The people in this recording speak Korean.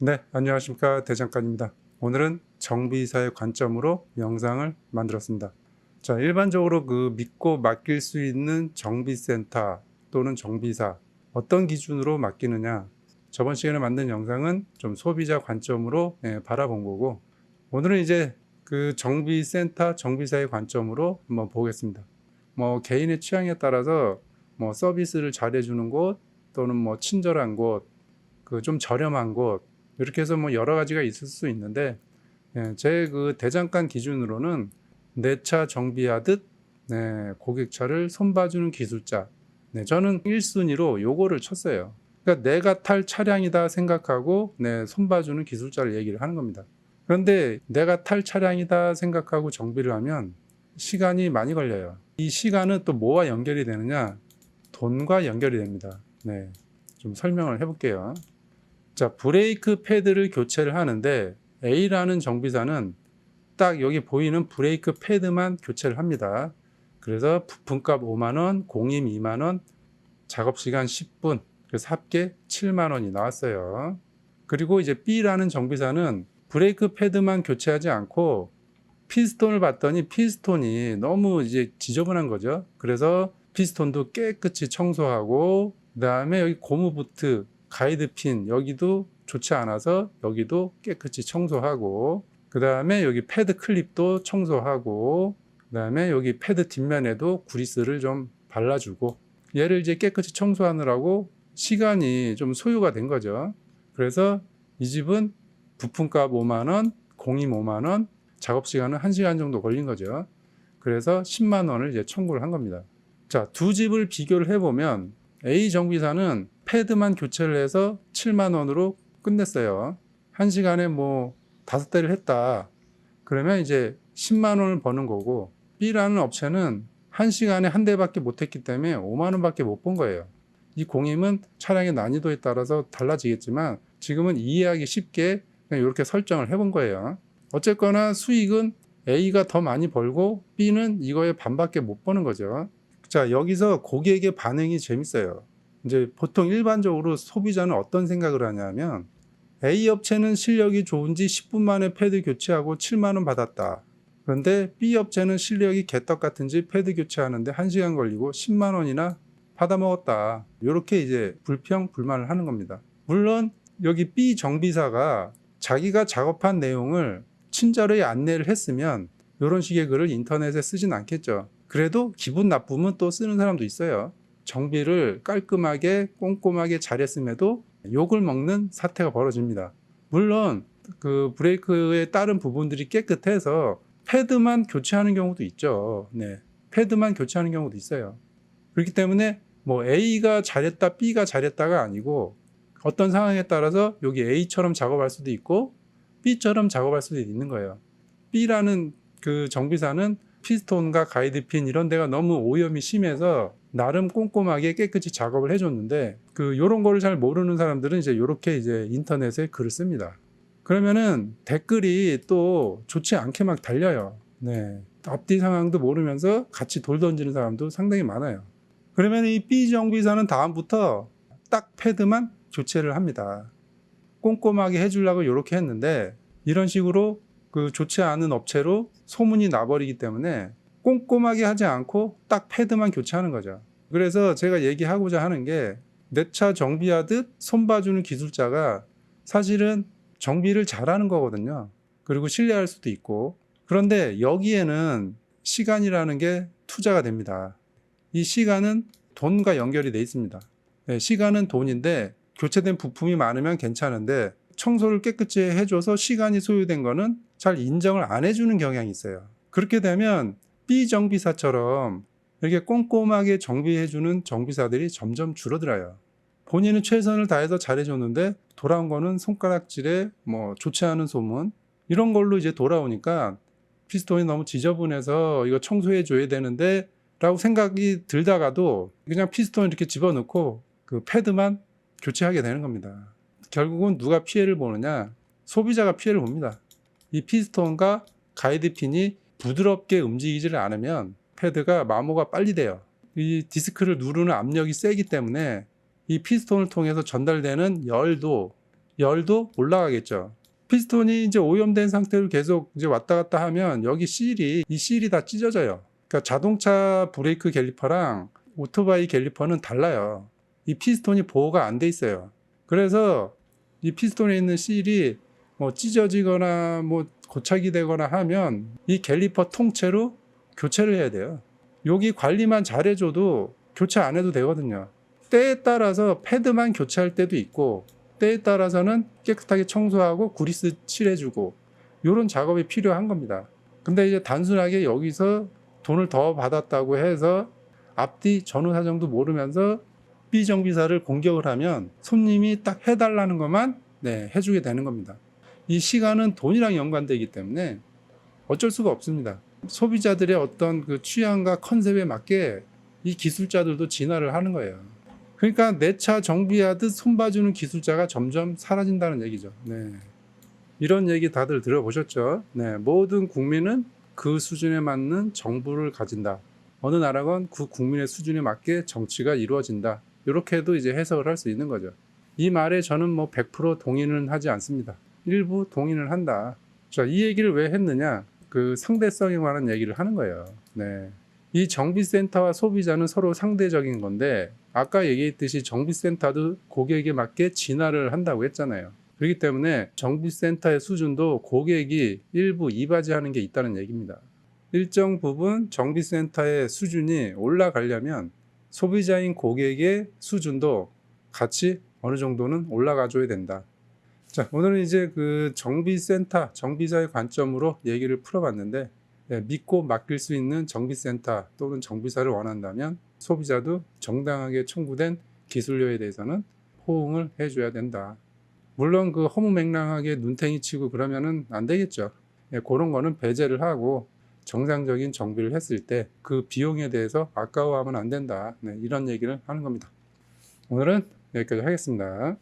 네, 안녕하십니까 대장간입니다. 오늘은 정비사의 관점으로 영상을 만들었습니다. 자, 일반적으로 그 믿고 맡길 수 있는 정비센터 또는 정비사 어떤 기준으로 맡기느냐? 저번 시간에 만든 영상은 좀 소비자 관점으로 예, 바라본 거고 오늘은 이제 그 정비센터 정비사의 관점으로 한번 보겠습니다. 뭐 개인의 취향에 따라서 뭐 서비스를 잘해주는 곳 또는 뭐 친절한 곳, 그 좀 저렴한 곳 이렇게 해서 뭐 여러 가지가 있을 수 있는데 예, 제그 대장간 기준으로는 내 차 정비하듯 네, 고객차를 손봐주는 기술자. 네, 저는 1순위로 요거를 쳤어요. 그러니까 내가 탈 차량이다 생각하고 네, 손봐주는 기술자를 얘기를 하는 겁니다. 그런데 내가 탈 차량이다 생각하고 정비를 하면 시간이 많이 걸려요. 이 시간은 또 뭐와 연결이 되느냐? 돈과 연결이 됩니다. 네. 좀 설명을 해볼게요. 자, 브레이크 패드를 교체를 하는데 A라는 정비사는 딱 여기 보이는 브레이크 패드만 교체를 합니다. 그래서 부품값 5만 원, 공임 2만 원, 작업 시간 10분. 그래서 합계 7만 원이 나왔어요. 그리고 이제 B라는 정비사는 브레이크 패드만 교체하지 않고 피스톤을 봤더니 피스톤이 너무 이제 지저분한 거죠. 그래서 피스톤도 깨끗이 청소하고 그다음에 여기 고무 부트, 가이드 핀 여기도 좋지 않아서 여기도 깨끗이 청소하고 그 다음에 여기 패드 클립도 청소하고 그 다음에 여기 패드 뒷면에도 구리스를 좀 발라주고 얘를 이제 깨끗이 청소하느라고 시간이 좀 소요가 된 거죠. 그래서 이 집은 부품값 5만 원, 공임 5만 원, 작업 시간은 1시간 정도 걸린 거죠. 그래서 10만 원을 이제 청구를 한 겁니다. 자, 두 집을 비교를 해보면 A 정비사는 패드만 교체를 해서 7만 원으로 끝냈어요. 한 시간에 뭐 다섯 대를 했다. 그러면 이제 10만 원을 버는 거고 B라는 업체는 한 시간에 한 대밖에 못 했기 때문에 5만 원밖에 못 본 거예요. 이 공임은 차량의 난이도에 따라서 달라지겠지만 지금은 이해하기 쉽게 그냥 이렇게 설정을 해본 거예요. 어쨌거나 수익은 A가 더 많이 벌고 B는 이거의 반밖에 못 버는 거죠. 자, 여기서 고객의 반응이 재밌어요. 이제 보통 일반적으로 소비자는 어떤 생각을 하냐면 A 업체는 실력이 좋은지 10분 만에 패드 교체하고 7만 원 받았다. 그런데 B 업체는 실력이 개떡 같은지 패드 교체하는데 1시간 걸리고 10만 원이나 받아먹었다. 이렇게 이제 불평 불만을 하는 겁니다. 물론 여기 B 정비사가 자기가 작업한 내용을 친절히 안내를 했으면 이런 식의 글을 인터넷에 쓰진 않겠죠. 그래도 기분 나쁘면 또 쓰는 사람도 있어요. 정비를 깔끔하게 꼼꼼하게 잘했음에도 욕을 먹는 사태가 벌어집니다. 물론 그 브레이크의 다른 부분들이 깨끗해서 패드만 교체하는 경우도 있죠. 네. 패드만 교체하는 경우도 있어요. 그렇기 때문에 뭐 A가 잘했다, B가 잘했다가 아니고 어떤 상황에 따라서 여기 A처럼 작업할 수도 있고 B처럼 작업할 수도 있는 거예요. B라는 그 정비사는 피스톤과 가이드핀 이런 데가 너무 오염이 심해서 나름 꼼꼼하게 깨끗이 작업을 해줬는데 그 요런 거를 잘 모르는 사람들은 이제 요렇게 이제 인터넷에 글을 씁니다. 그러면은 댓글이 또 좋지 않게 막 달려요. 네. 앞뒤 상황도 모르면서 같이 돌 던지는 사람도 상당히 많아요. 그러면 이 B 정비사는 다음부터 딱 패드만 교체를 합니다. 꼼꼼하게 해주려고 이렇게 했는데 이런 식으로 그 좋지 않은 업체로 소문이 나버리기 때문에 꼼꼼하게 하지 않고 딱 패드만 교체하는 거죠. 그래서 제가 얘기하고자 하는 게 내 차 정비하듯 손봐주는 기술자가 사실은 정비를 잘하는 거거든요. 그리고 신뢰할 수도 있고. 그런데 여기에는 시간이라는 게 투자가 됩니다. 이 시간은 돈과 연결이 돼 있습니다. 네, 시간은 돈인데 교체된 부품이 많으면 괜찮은데 청소를 깨끗이 해줘서 시간이 소요된 거는 잘 인정을 안 해주는 경향이 있어요. 그렇게 되면 B 정비사처럼 이렇게 꼼꼼하게 정비해주는 정비사들이 점점 줄어들어요. 본인은 최선을 다해서 잘해줬는데 돌아온 거는 손가락질에 뭐 좋지 않은 소문 이런 걸로 이제 돌아오니까 피스톤이 너무 지저분해서 이거 청소해 줘야 되는데 라고 생각이 들다가도 그냥 피스톤 이렇게 집어넣고 그 패드만 교체하게 되는 겁니다. 결국은 누가 피해를 보느냐? 소비자가 피해를 봅니다. 이 피스톤과 가이드 핀이 부드럽게 움직이지를 않으면 패드가 마모가 빨리 돼요. 이 디스크를 누르는 압력이 세기 때문에 이 피스톤을 통해서 전달되는 열도 열도 올라가겠죠. 피스톤이 이제 오염된 상태로 계속 이제 왔다 갔다 하면 여기 실이 이 실이 다 찢어져요. 그러니까 자동차 브레이크 갤리퍼랑 오토바이 갤리퍼는 달라요. 이 피스톤이 보호가 안 돼 있어요. 그래서 이 피스톤에 있는 실이 뭐 찢어지거나 뭐 고착이 되거나 하면 이 갤리퍼 통째로 교체를 해야 돼요. 여기 관리만 잘해줘도 교체 안 해도 되거든요. 때에 따라서 패드만 교체할 때도 있고 때에 따라서는 깨끗하게 청소하고 구리스 칠해주고 이런 작업이 필요한 겁니다. 근데 이제 단순하게 여기서 돈을 더 받았다고 해서 앞뒤 전후 사정도 모르면서 B정비사를 공격을 하면 손님이 딱 해달라는 것만 네, 해주게 되는 겁니다. 이 시간은 돈이랑 연관되기 때문에 어쩔 수가 없습니다. 소비자들의 어떤 그 취향과 컨셉에 맞게 이 기술자들도 진화를 하는 거예요. 그러니까 내 차 정비하듯 손봐주는 기술자가 점점 사라진다는 얘기죠. 네. 이런 얘기 다들 들어보셨죠? 네. 모든 국민은 그 수준에 맞는 정부를 가진다. 어느 나라건 그 국민의 수준에 맞게 정치가 이루어진다. 이렇게도 이제 해석을 할 수 있는 거죠. 이 말에 저는 뭐 100% 동의는 하지 않습니다. 일부 동의를 한다. 자, 이 얘기를 왜 했느냐? 그 상대성에 관한 얘기를 하는 거예요. 네. 이 정비센터와 소비자는 서로 상대적인 건데 아까 얘기했듯이 정비센터도 고객에 맞게 진화를 한다고 했잖아요. 그렇기 때문에 정비센터의 수준도 고객이 일부 이바지하는 게 있다는 얘기입니다. 일정 부분 정비센터의 수준이 올라가려면 소비자인 고객의 수준도 같이 어느 정도는 올라가줘야 된다. 자, 오늘은 이제 그 정비센터, 정비자의 관점으로 얘기를 풀어봤는데 네, 믿고 맡길 수 있는 정비센터 또는 정비사를 원한다면 소비자도 정당하게 청구된 기술료에 대해서는 호응을 해줘야 된다. 물론 그 허무맹랑하게 눈탱이 치고 그러면은 안 되겠죠. 예, 그런 거는 배제를 하고 정상적인 정비를 했을 때 그 비용에 대해서 아까워하면 안 된다. 네, 이런 얘기를 하는 겁니다. 오늘은 여기까지 하겠습니다.